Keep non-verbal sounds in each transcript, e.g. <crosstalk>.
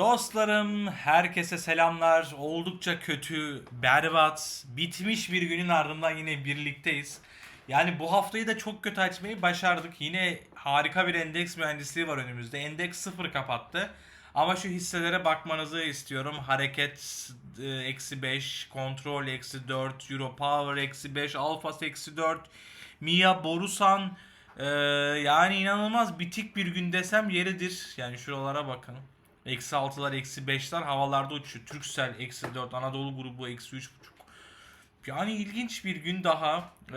Dostlarım, herkese selamlar. Oldukça kötü, berbat, bitmiş bir günün ardından yine birlikteyiz. Yani bu haftayı da çok kötü açmayı başardık. Yine harika bir endeks mühendisliği var önümüzde. Endeks sıfır kapattı. Ama şu hisselere bakmanızı istiyorum. Hareket e, eksi 5, kontrol eksi 4, Euro Power eksi 5, Alfas eksi 4, Mia Borusan e, yani inanılmaz bitik bir gün desem yeridir. Yani şuralara bakın. Eksi 6'lar, eksi 5'ler havalarda uçuyor. Türksel eksi 4, Anadolu grubu eksi 3.5. Yani ilginç bir gün daha. Ee,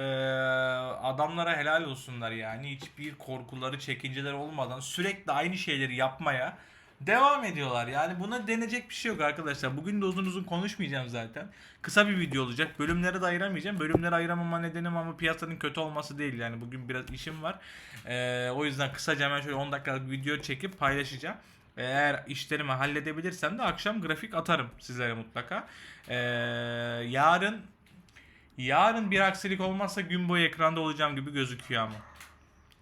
adamlara helal olsunlar yani. Hiçbir korkuları, çekinceleri olmadan sürekli aynı şeyleri yapmaya devam ediyorlar. Yani buna denecek bir şey yok arkadaşlar. Bugün de uzun uzun konuşmayacağım zaten. Kısa bir video olacak. Bölümleri de ayıramayacağım. Bölümleri ayıramama nedenim ama piyasanın kötü olması değil. Yani bugün biraz işim var. Ee, o yüzden kısaca hemen şöyle 10 dakikalık video çekip paylaşacağım. Eğer işlerimi halledebilirsem de akşam grafik atarım sizlere mutlaka. Ee, yarın yarın bir aksilik olmazsa gün boyu ekranda olacağım gibi gözüküyor ama.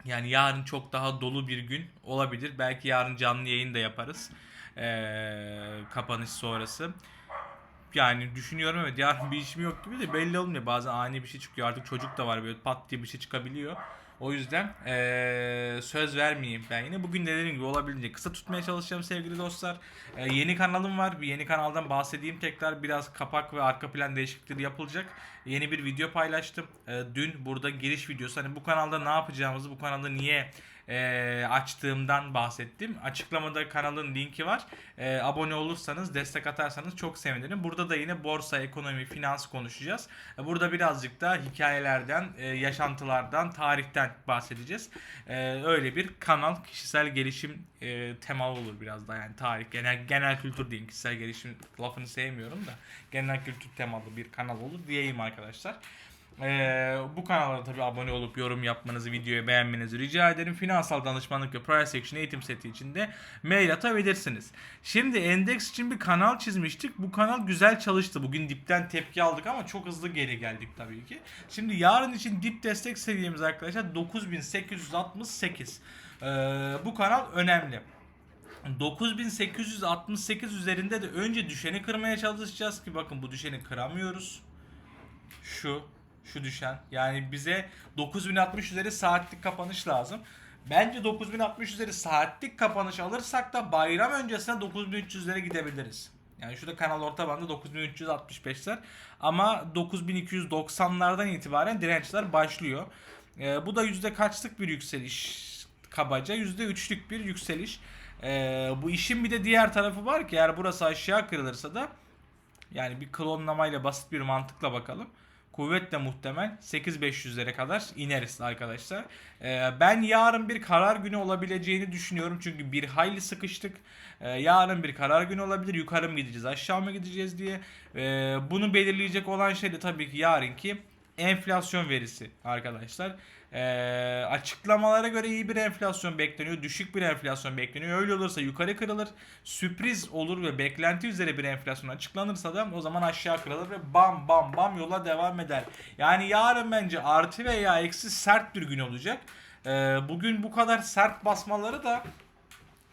Yani yarın çok daha dolu bir gün olabilir. Belki yarın canlı yayın da yaparız. Ee, kapanış sonrası. Yani düşünüyorum evet yarın bir işim yok gibi de belli olmuyor. Bazen ani bir şey çıkıyor. Artık çocuk da var böyle pat diye bir şey çıkabiliyor. O yüzden eee, söz vermeyeyim ben yine. Bugün de dediğim gibi olabildiğince kısa tutmaya çalışacağım sevgili dostlar. Eee, yeni kanalım var. Bir yeni kanaldan bahsedeyim tekrar. Biraz kapak ve arka plan değişiklikleri yapılacak. Yeni bir video paylaştım. Eee, dün burada giriş videosu. Hani bu kanalda ne yapacağımızı, bu kanalda niye eee, açtığımdan bahsettim. Açıklamada kanalın linki var. Eee, abone olursanız, destek atarsanız çok sevinirim. Burada da yine borsa, ekonomi, finans konuşacağız. E, Burada birazcık da hikayelerden, e, yaşantılardan, tarihten bahsedeceğiz. E, Öyle bir kanal, kişisel gelişim e, temalı olur biraz da yani tarih, genel genel kültür diyeyim. Kişisel gelişim lafını sevmiyorum da genel kültür temalı bir kanal olur diyeyim arkadaşlar. Ee, bu kanala tabi abone olup yorum yapmanızı, videoyu beğenmenizi rica ederim. Finansal danışmanlık ve price action eğitim seti için de mail atabilirsiniz. Şimdi endeks için bir kanal çizmiştik. Bu kanal güzel çalıştı. Bugün dipten tepki aldık ama çok hızlı geri geldik tabii ki. Şimdi yarın için dip destek seviyemiz arkadaşlar 9868. Ee, bu kanal önemli. 9868 üzerinde de önce düşeni kırmaya çalışacağız ki bakın bu düşeni kıramıyoruz. Şu şu düşen. Yani bize 9060 üzeri saatlik kapanış lazım. Bence 9060 üzeri saatlik kapanış alırsak da bayram öncesine 9300'lere gidebiliriz. Yani şurada kanal orta bandı 9365'ler ama 9290'lardan itibaren dirençler başlıyor. Ee, bu da yüzde kaçlık bir yükseliş kabaca yüzde üçlük bir yükseliş. Ee, bu işin bir de diğer tarafı var ki eğer burası aşağı kırılırsa da yani bir klonlamayla basit bir mantıkla bakalım. Kuvvetle muhtemel 8500'lere kadar ineriz arkadaşlar. Ee, ben yarın bir karar günü olabileceğini düşünüyorum. Çünkü bir hayli sıkıştık. Ee, yarın bir karar günü olabilir. Yukarı mı gideceğiz aşağı mı gideceğiz diye. Ee, bunu belirleyecek olan şey de tabii ki yarınki enflasyon verisi arkadaşlar. Ee, açıklamalara göre iyi bir enflasyon bekleniyor. Düşük bir enflasyon bekleniyor. Öyle olursa yukarı kırılır. Sürpriz olur ve beklenti üzere bir enflasyon açıklanırsa da o zaman aşağı kırılır ve bam bam bam yola devam eder. Yani yarın bence artı veya eksi sert bir gün olacak. Ee, bugün bu kadar sert basmaları da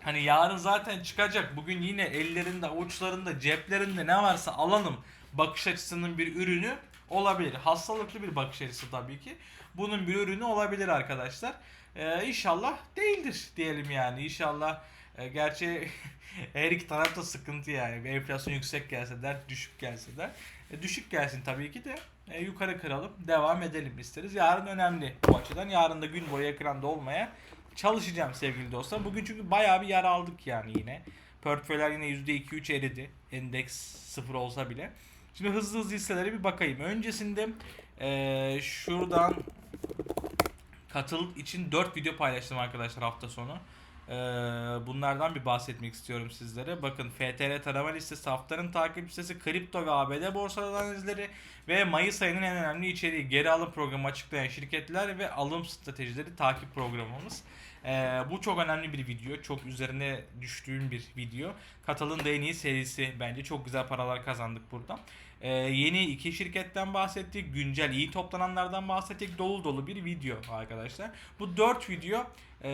Hani yarın zaten çıkacak. Bugün yine ellerinde, avuçlarında, ceplerinde ne varsa alalım bakış açısının bir ürünü olabilir. Hastalıklı bir bakış açısı tabii ki. Bunun bir ürünü olabilir arkadaşlar. Ee, inşallah değildir diyelim yani. İnşallah e, gerçi <laughs> her iki taraf da sıkıntı yani. Bir enflasyon yüksek gelse der, düşük gelse der. E, düşük gelsin tabii ki de e, yukarı kıralım, devam edelim isteriz. Yarın önemli bu açıdan. Yarın da gün boyu ekranda olmaya çalışacağım sevgili dostlar. Bugün çünkü bayağı bir yer aldık yani yine. Portföyler yine %2-3 eridi. Endeks sıfır olsa bile. Şimdi hızlı hızlı hisselere bir bakayım. Öncesinde eee, şuradan katıl için 4 video paylaştım arkadaşlar hafta sonu. Eee, bunlardan bir bahsetmek istiyorum sizlere. Bakın FTR tarama listesi, haftanın takip listesi, kripto ve ABD borsaları analizleri ve Mayıs ayının en önemli içeriği geri alım programı açıklayan şirketler ve alım stratejileri takip programımız. Ee, bu çok önemli bir video. Çok üzerine düştüğüm bir video. Katal'ın da en iyi serisi bence. Çok güzel paralar kazandık burada. Ee, yeni iki şirketten bahsettik. Güncel iyi toplananlardan bahsettik. Dolu dolu bir video arkadaşlar. Bu 4 video e,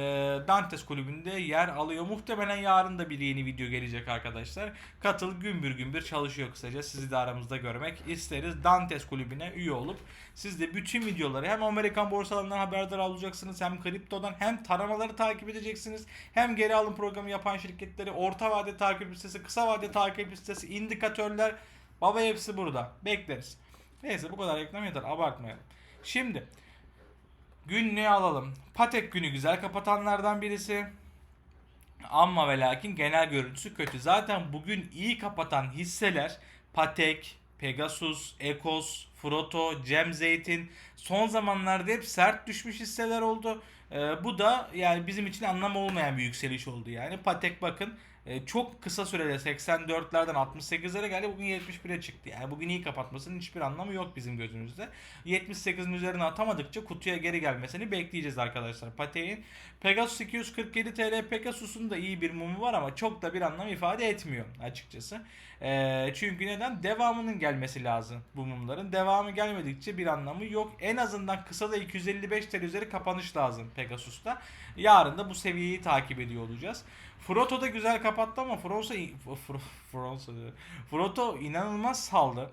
Dantes kulübünde yer alıyor. Muhtemelen yarın da bir yeni video gelecek arkadaşlar. Katıl gümbür gümbür çalışıyor kısaca. Sizi de aramızda görmek isteriz. Dantes kulübüne üye olup siz de bütün videoları hem Amerikan borsalarından haberdar olacaksınız hem kriptodan hem taramaları takip edeceksiniz. Hem geri alım programı yapan şirketleri, orta vade takip listesi, kısa vade takip listesi, indikatörler baba hepsi burada. Bekleriz. Neyse bu kadar reklam yeter abartmayalım. Şimdi günlüğü alalım. Patek günü güzel kapatanlardan birisi. Amma ve lakin genel görüntüsü kötü. Zaten bugün iyi kapatan hisseler Patek, Pegasus, Ekos, Froto, Cem Zeytin son zamanlarda hep sert düşmüş hisseler oldu. Ee, bu da yani bizim için anlam olmayan bir yükseliş oldu yani. Patek bakın e, çok kısa sürede 84'lerden 68'lere geldi bugün 71'e çıktı. Yani bugün iyi kapatmasının hiçbir anlamı yok bizim gözümüzde. 78'in üzerine atamadıkça kutuya geri gelmesini bekleyeceğiz arkadaşlar. Patek'in Pegasus 247 TL Pegasus'un da iyi bir mumu var ama çok da bir anlam ifade etmiyor açıkçası. Ee, çünkü neden? Devamının gelmesi lazım bu mumların. Devamı gelmedikçe bir anlamı yok. En azından kısa da 255 TL üzeri kapanış lazım Pegasus'ta. Yarın da bu seviyeyi takip ediyor olacağız. Froto da güzel kapattı ama Froto, Froto, Froto inanılmaz saldı.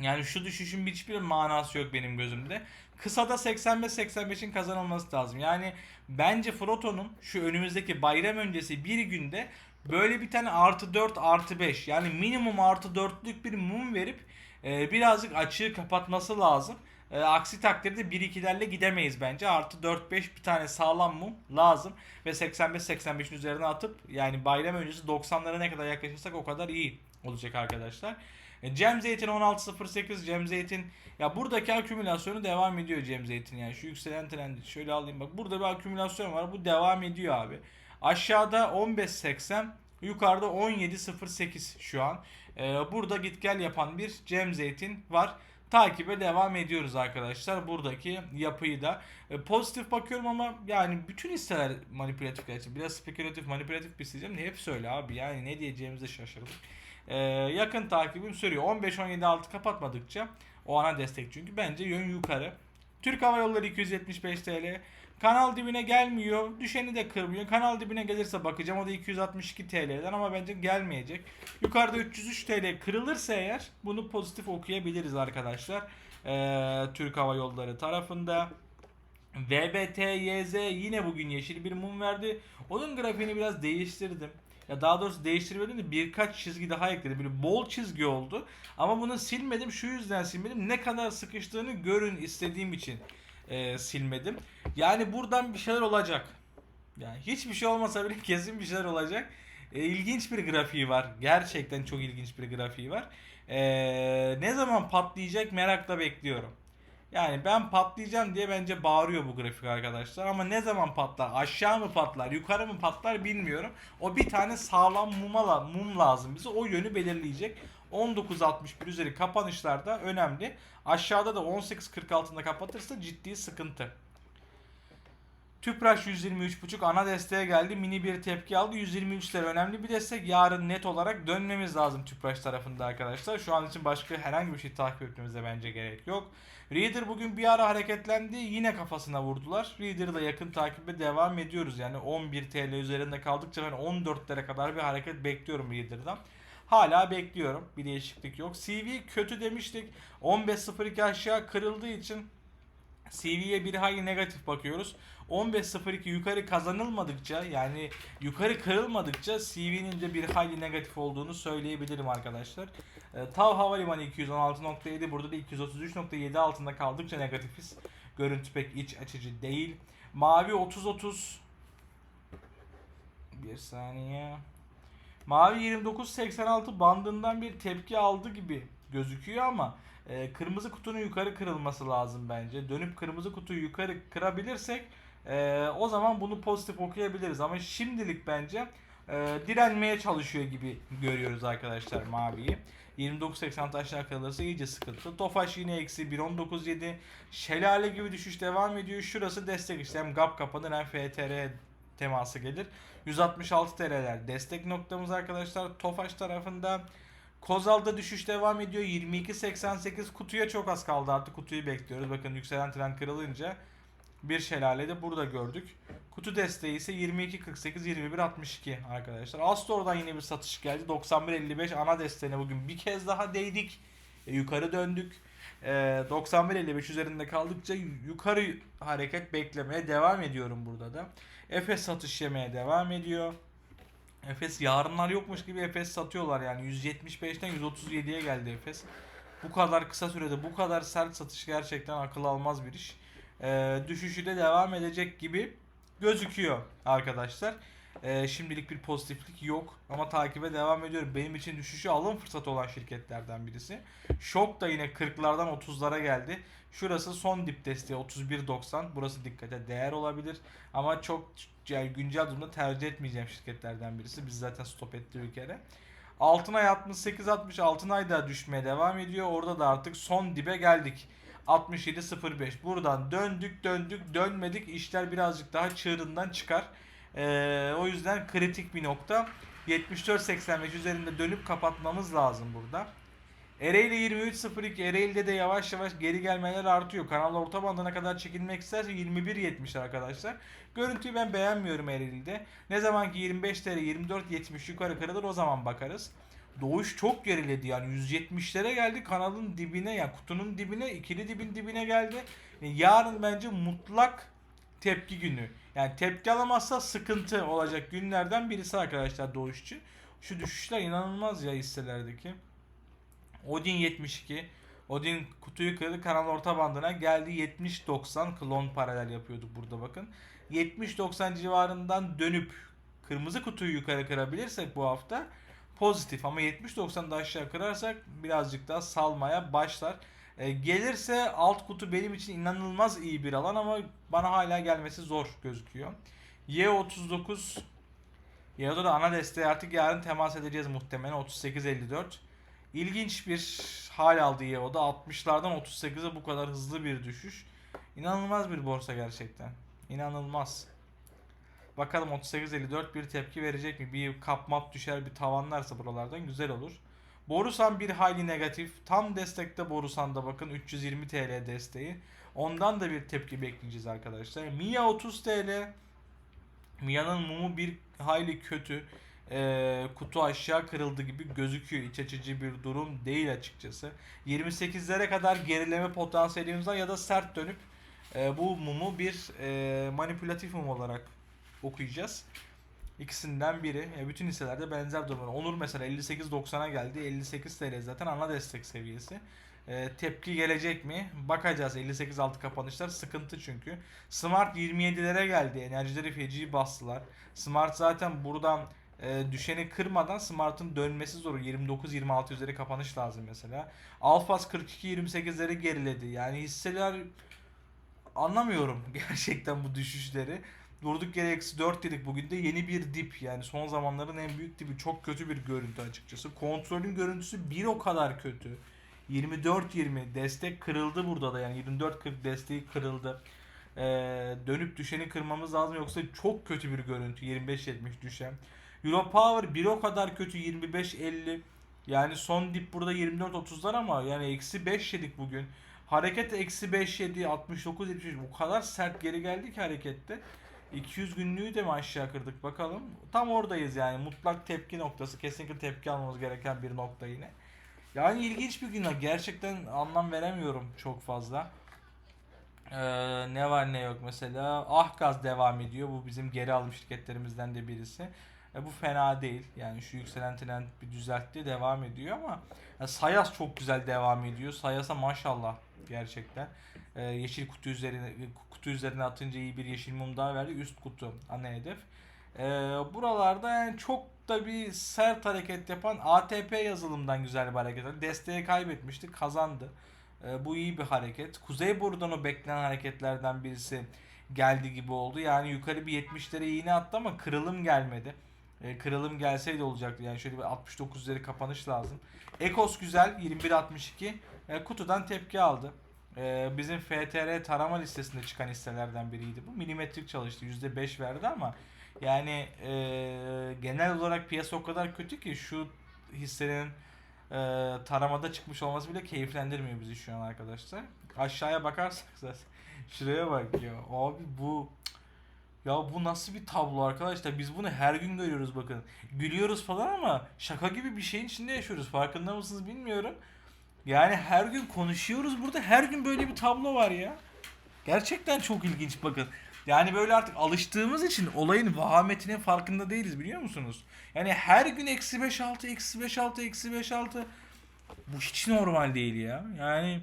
Yani şu düşüşün hiçbir manası yok benim gözümde. Kısada 85-85'in kazanılması lazım. Yani bence Froto'nun şu önümüzdeki bayram öncesi bir günde böyle bir tane artı 4 artı 5 yani minimum artı 4'lük bir mum verip e, birazcık açığı kapatması lazım. E, aksi takdirde 1-2'lerle gidemeyiz bence. Artı 4-5 bir tane sağlam mum lazım. Ve 85-85'in üzerine atıp yani bayram öncesi 90'lara ne kadar yaklaşırsak o kadar iyi olacak arkadaşlar. E, Cem Zeytin 16.08 Cem Zeytin ya buradaki akümülasyonu devam ediyor Cem Zeytin yani şu yükselen trendi şöyle alayım bak burada bir akümülasyon var bu devam ediyor abi. Aşağıda 15.80 yukarıda 17.08 şu an. Ee, burada git gel yapan bir Cem Zeytin var. Takibe devam ediyoruz arkadaşlar. Buradaki yapıyı da e, pozitif bakıyorum ama yani bütün hisseler manipülatif gerçekten. Biraz spekülatif manipülatif bir hisseyeceğim. Hep söyle abi yani ne diyeceğimizi şaşırdık. Ee, yakın takibim sürüyor. 15-17 altı kapatmadıkça o ana destek çünkü bence yön yukarı. Türk Hava Yolları 275 TL. Kanal dibine gelmiyor. Düşeni de kırmıyor. Kanal dibine gelirse bakacağım. O da 262 TL'den ama bence gelmeyecek. Yukarıda 303 TL kırılırsa eğer bunu pozitif okuyabiliriz arkadaşlar. Ee, Türk Hava Yolları tarafında. VBTYZ yine bugün yeşil bir mum verdi. Onun grafiğini biraz değiştirdim. Ya daha doğrusu değiştirmedim de birkaç çizgi daha ekledim. Böyle bol çizgi oldu. Ama bunu silmedim. Şu yüzden silmedim. Ne kadar sıkıştığını görün istediğim için e, silmedim. Yani buradan bir şeyler olacak. Yani hiçbir şey olmasa bile <laughs> kesin bir şeyler olacak. E, ilginç bir grafiği var. Gerçekten çok ilginç bir grafiği var. E, ne zaman patlayacak merakla bekliyorum. Yani ben patlayacağım diye bence bağırıyor bu grafik arkadaşlar. Ama ne zaman patlar? Aşağı mı patlar? Yukarı mı patlar bilmiyorum. O bir tane sağlam mumala, mum lazım bize. O yönü belirleyecek. 19.61 üzeri kapanışlarda önemli. Aşağıda da 18.40 altında kapatırsa ciddi sıkıntı. Tüpraş 123.5 ana desteğe geldi. Mini bir tepki aldı. 123'ler önemli bir destek. Yarın net olarak dönmemiz lazım Tüpraş tarafında arkadaşlar. Şu an için başka herhangi bir şey takip etmemize bence gerek yok. Reader bugün bir ara hareketlendi. Yine kafasına vurdular. Reader'da yakın takibe devam ediyoruz. Yani 11 TL üzerinde kaldıkça ben 14'lere kadar bir hareket bekliyorum Reader'dan. Hala bekliyorum. Bir değişiklik yok. CV kötü demiştik. 15.02 aşağı kırıldığı için CV'ye bir hayli negatif bakıyoruz. 15.02 yukarı kazanılmadıkça yani yukarı kırılmadıkça CV'nin de bir hayli negatif olduğunu söyleyebilirim arkadaşlar. E, Tav Havalimanı 216.7 burada da 233.7 altında kaldıkça negatifiz. Görüntü pek iç açıcı değil. Mavi 30-30 bir saniye. Mavi 29.86 bandından bir tepki aldı gibi gözüküyor ama e, kırmızı kutunun yukarı kırılması lazım bence. Dönüp kırmızı kutuyu yukarı kırabilirsek e, o zaman bunu pozitif okuyabiliriz. Ama şimdilik bence e, direnmeye çalışıyor gibi görüyoruz arkadaşlar maviyi. 29.80 aşağı kalırsa iyice sıkıntı. Tofaş yine eksi 1.19.7. Şelale gibi düşüş devam ediyor. Şurası destek işte hem gap kapanır hem FTR teması gelir. 166 TL'ler destek noktamız arkadaşlar. Tofaş tarafında Kozal'da düşüş devam ediyor. 22.88 kutuya çok az kaldı artık kutuyu bekliyoruz. Bakın yükselen trend kırılınca bir şelale de burada gördük. Kutu desteği ise 22.48 21.62 arkadaşlar. Astor'dan yine bir satış geldi. 91.55 ana desteğine bugün bir kez daha değdik. E, yukarı döndük. E, 91.55 üzerinde kaldıkça yukarı hareket beklemeye devam ediyorum burada da. Efes satış yemeye devam ediyor. Efes yarınlar yokmuş gibi Efes satıyorlar yani 175'ten 137'ye geldi Efes. Bu kadar kısa sürede bu kadar sert satış gerçekten akıl almaz bir iş. Ee, düşüşü de devam edecek gibi gözüküyor arkadaşlar. Ee, şimdilik bir pozitiflik yok ama takibe devam ediyorum. Benim için düşüşü alım fırsatı olan şirketlerden birisi. Şok da yine 40'lardan 30'lara geldi. Şurası son dip desteği 31.90. Burası dikkate değer olabilir. Ama çok yani güncel durumda tercih etmeyeceğim şirketlerden birisi. Biz zaten stop ettik bir kere. Altınay 68-60 Altınay da düşmeye devam ediyor. Orada da artık son dibe geldik. 67.05 buradan döndük döndük dönmedik işler birazcık daha çığırından çıkar. Ee, o yüzden kritik bir nokta. 74.85 üzerinde dönüp kapatmamız lazım burada. Ereğli 23.02 Ereğli'de de yavaş yavaş geri gelmeler artıyor. Kanal orta bandına kadar çekilmek isterse 21.70 arkadaşlar. Görüntüyü ben beğenmiyorum Ereğli'de. Ne zaman ki 25 TL 24.70 yukarı kırılır o zaman bakarız. Doğuş çok geriledi yani 170'lere geldi kanalın dibine yani kutunun dibine ikili dibin dibine geldi. Yani yarın bence mutlak tepki günü. Yani tepki alamazsa sıkıntı olacak günlerden birisi arkadaşlar Doğuşçu. Şu düşüşler inanılmaz ya hisselerdeki. Odin 72. Odin kutuyu kırdı kanal orta bandına geldi 70-90 klon paralel yapıyorduk burada bakın. 70-90 civarından dönüp kırmızı kutuyu yukarı kırabilirsek bu hafta pozitif ama 70-90'da aşağı kırarsak birazcık daha salmaya başlar. E, gelirse alt kutu benim için inanılmaz iyi bir alan ama bana hala gelmesi zor gözüküyor. Y39 Y'de da ana desteği artık yarın temas edeceğiz muhtemelen 38-54. İlginç bir hal aldı Yeo'da. 60'lardan 38'e bu kadar hızlı bir düşüş. İnanılmaz bir borsa gerçekten. İnanılmaz. Bakalım 38.54 bir tepki verecek mi? Bir kapmap düşer bir tavanlarsa buralardan güzel olur. Borusan bir hayli negatif. Tam destekte Borusan'da bakın 320 TL desteği. Ondan da bir tepki bekleyeceğiz arkadaşlar. Mia 30 TL. Mia'nın mumu bir hayli kötü. Ee, kutu aşağı kırıldı gibi gözüküyor. İç açıcı bir durum değil açıkçası. 28'lere kadar gerileme potansiyelimiz var ya da sert dönüp e, bu mumu bir e, manipülatif mum olarak okuyacağız. İkisinden biri. E, bütün hisselerde benzer durumlar. Onur mesela 58.90'a geldi. 58 TL zaten ana destek seviyesi. E, tepki gelecek mi? Bakacağız. 58 altı kapanışlar sıkıntı çünkü. Smart 27'lere geldi. Enerjileri feci bastılar. Smart zaten buradan e, düşeni kırmadan Smart'ın dönmesi zor. 29-26 üzeri kapanış lazım mesela. Alfas 42-28'leri geriledi. Yani hisseler anlamıyorum <laughs> gerçekten bu düşüşleri. Durduk yere eksi 4 dedik bugün de yeni bir dip yani son zamanların en büyük dibi çok kötü bir görüntü açıkçası. Kontrolün görüntüsü bir o kadar kötü. 24-20 destek kırıldı burada da yani 24-40 desteği kırıldı. Ee, dönüp düşeni kırmamız lazım yoksa çok kötü bir görüntü 25-70 düşen. Euro Power bir o kadar kötü 25-50 yani son dip burada 24-30'lar ama yani eksi 5 yedik bugün. Hareket eksi 5 yedi 69 73 o kadar sert geri geldi ki harekette. 200 günlüğü de mi aşağı kırdık bakalım. Tam oradayız yani mutlak tepki noktası. Kesinlikle tepki almamız gereken bir nokta yine. Yani ilginç bir gün. Gerçekten anlam veremiyorum çok fazla. Ee, ne var ne yok mesela. Ahgaz devam ediyor. Bu bizim geri alım şirketlerimizden de birisi. E, bu fena değil. Yani şu yükselen trend bir düzeltti devam ediyor ama ya Sayas çok güzel devam ediyor. Sayas'a maşallah gerçekten. E, yeşil kutu üzerine kutu üzerine atınca iyi bir yeşil mum daha verdi. Üst kutu ana hedef. E, buralarda yani çok da bir sert hareket yapan ATP yazılımdan güzel bir hareket. var. Desteği kaybetmişti kazandı. E, bu iyi bir hareket. Kuzey buradan o beklenen hareketlerden birisi geldi gibi oldu. Yani yukarı bir 70'lere iğne attı ama kırılım gelmedi. E, kırılım gelseydi olacaktı. Yani şöyle bir 69 üzeri kapanış lazım. Ekos güzel 21.62. E, kutudan tepki aldı. E, bizim FTR tarama listesinde çıkan hisselerden biriydi bu. Milimetrik çalıştı. %5 verdi ama yani e, genel olarak piyasa o kadar kötü ki şu hissenin taramada çıkmış olması bile keyiflendirmiyor bizi şu an arkadaşlar. Aşağıya bakarsak zaten <laughs> şuraya bak ya. Abi bu ya bu nasıl bir tablo arkadaşlar? Biz bunu her gün görüyoruz bakın. Gülüyoruz falan ama şaka gibi bir şeyin içinde yaşıyoruz. Farkında mısınız bilmiyorum. Yani her gün konuşuyoruz burada. Her gün böyle bir tablo var ya. Gerçekten çok ilginç bakın. Yani böyle artık alıştığımız için olayın vahametinin farkında değiliz biliyor musunuz? Yani her gün eksi 5 6 eksi 5 6 eksi 5 6 bu hiç normal değil ya. Yani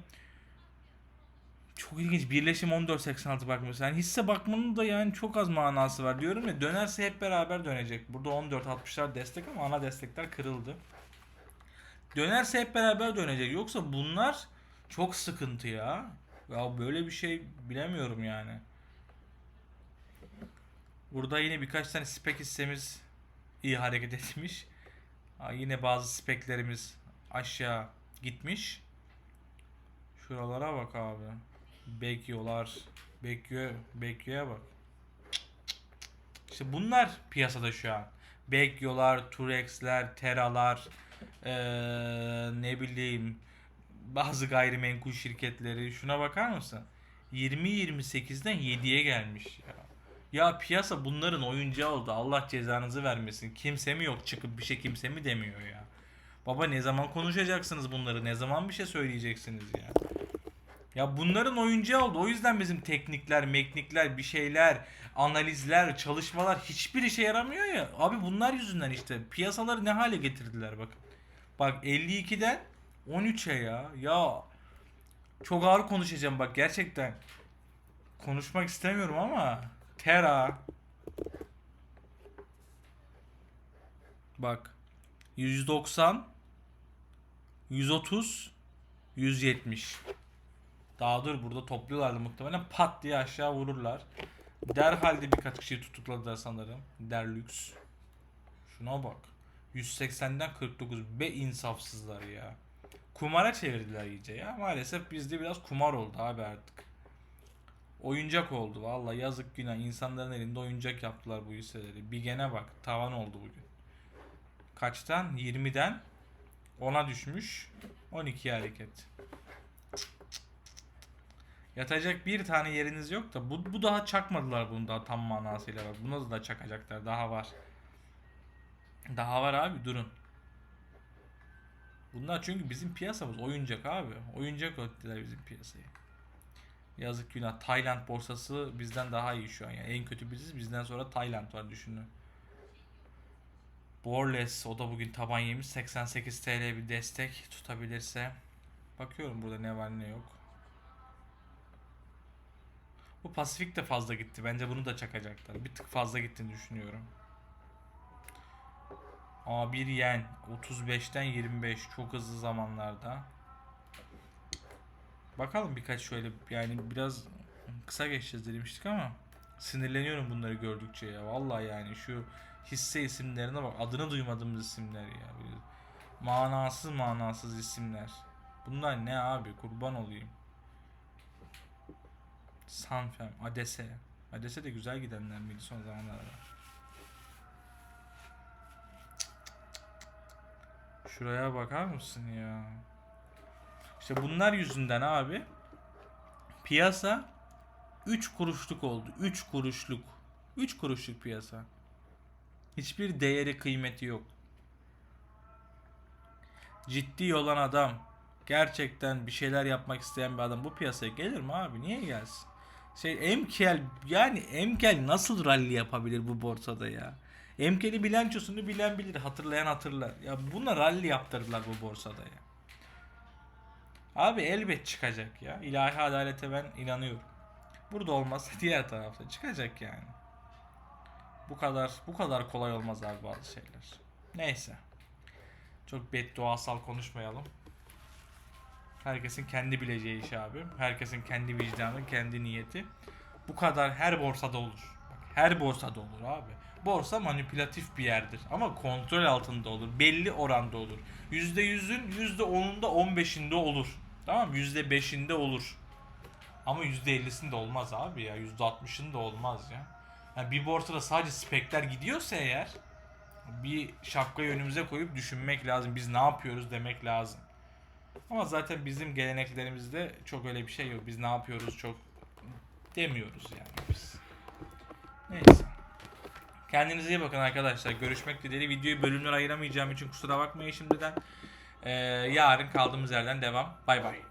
çok ilginç. Birleşim 14.86 bakması. Yani hisse bakmanın da yani çok az manası var. Diyorum ya dönerse hep beraber dönecek. Burada 14.60'lar destek ama ana destekler kırıldı. Dönerse hep beraber dönecek. Yoksa bunlar çok sıkıntı ya. Ya böyle bir şey bilemiyorum yani. Burada yine birkaç tane spek hissemiz iyi hareket <laughs> etmiş. Yine bazı speklerimiz aşağı gitmiş. Şuralara bak abi. Bekliyorlar. Bekliyor. Bekliyor bak. İşte bunlar piyasada şu an. Bekliyorlar, Turex'ler, Tera'lar, eee, ne bileyim bazı gayrimenkul şirketleri. Şuna bakar mısın? 20-28'den 7'ye gelmiş ya. Ya piyasa bunların oyuncağı oldu. Allah cezanızı vermesin. Kimse mi yok çıkıp bir şey kimse mi demiyor ya. Baba ne zaman konuşacaksınız bunları? Ne zaman bir şey söyleyeceksiniz ya? Ya bunların oyuncağı oldu. O yüzden bizim teknikler, meknikler, bir şeyler, analizler, çalışmalar hiçbir işe yaramıyor ya. Abi bunlar yüzünden işte piyasaları ne hale getirdiler bakın. Bak 52'den 13'e ya. Ya çok ağır konuşacağım bak gerçekten. Konuşmak istemiyorum ama Tera Bak 190 130 170 Daha dur burada topluyorlardı muhtemelen pat diye aşağı vururlar. Derhal de birkaç kişiyi tutukladılar sanırım. Derlüks. Şuna bak. 180'den 49 be insafsızlar ya. Kumara çevirdiler iyice ya. Maalesef bizde biraz kumar oldu abi artık. Oyuncak oldu valla yazık günah. insanların elinde oyuncak yaptılar bu hisseleri. Bir gene bak tavan oldu bugün. Kaçtan? 20'den 10'a düşmüş. 12 hareket. Yatacak bir tane yeriniz yok da bu, bu daha çakmadılar bunu daha tam manasıyla bak. Buna da çakacaklar. Daha var. Daha var abi durun. Bunlar çünkü bizim piyasamız oyuncak abi. Oyuncak öttüler bizim piyasayı. Yazık günah. Tayland borsası bizden daha iyi şu an. Yani en kötü biziz. Bizden sonra Tayland var düşünün. Borles o da bugün taban yemiş. 88 TL bir destek tutabilirse. Bakıyorum burada ne var ne yok. Bu Pasifik de fazla gitti. Bence bunu da çakacaklar. Bir tık fazla gittiğini düşünüyorum. Aa bir yen 35'ten 25 çok hızlı zamanlarda. Bakalım birkaç şöyle yani biraz kısa geçeceğiz demiştik ama sinirleniyorum bunları gördükçe ya. Vallahi yani şu hisse isimlerine bak adını duymadığımız isimler ya. Manasız manasız isimler. Bunlar ne abi kurban olayım. Sanfem, Adese. Adese de güzel gidenler miydi son zamanlarda? Şuraya bakar mısın ya? İşte bunlar yüzünden abi piyasa 3 kuruşluk oldu. 3 kuruşluk. 3 kuruşluk piyasa. Hiçbir değeri kıymeti yok. Ciddi olan adam, gerçekten bir şeyler yapmak isteyen bir adam bu piyasaya gelir mi abi? Niye gelsin? Şey emkel yani emkel nasıl rally yapabilir bu borsada ya? Emkeli bilançosunu bilen bilir, hatırlayan hatırlar. Ya buna rally yaptırdılar bu borsada ya. Abi elbet çıkacak ya. İlahi adalete ben inanıyorum. Burada olmazsa <laughs> diğer tarafta çıkacak yani. Bu kadar bu kadar kolay olmaz abi bazı şeyler. Neyse. Çok bedduasal konuşmayalım. Herkesin kendi bileceği iş abi. Herkesin kendi vicdanı, kendi niyeti. Bu kadar her borsada olur. Her borsada olur abi. Borsa manipülatif bir yerdir ama kontrol altında olur. Belli oranda olur. %100'ün %10'unda 15'inde olur. Tamam mı? %5'inde olur. Ama %50'sinde olmaz abi ya. %60'ında olmaz ya. Yani bir borsada sadece spekler gidiyorsa eğer bir şapkayı önümüze koyup düşünmek lazım. Biz ne yapıyoruz demek lazım. Ama zaten bizim geleneklerimizde çok öyle bir şey yok. Biz ne yapıyoruz çok demiyoruz yani biz. Neyse. Kendinize iyi bakın arkadaşlar. Görüşmek dileğiyle. Videoyu bölümler ayıramayacağım için kusura bakmayın şimdiden. Ee, yarın kaldığımız yerden devam. Bay bay.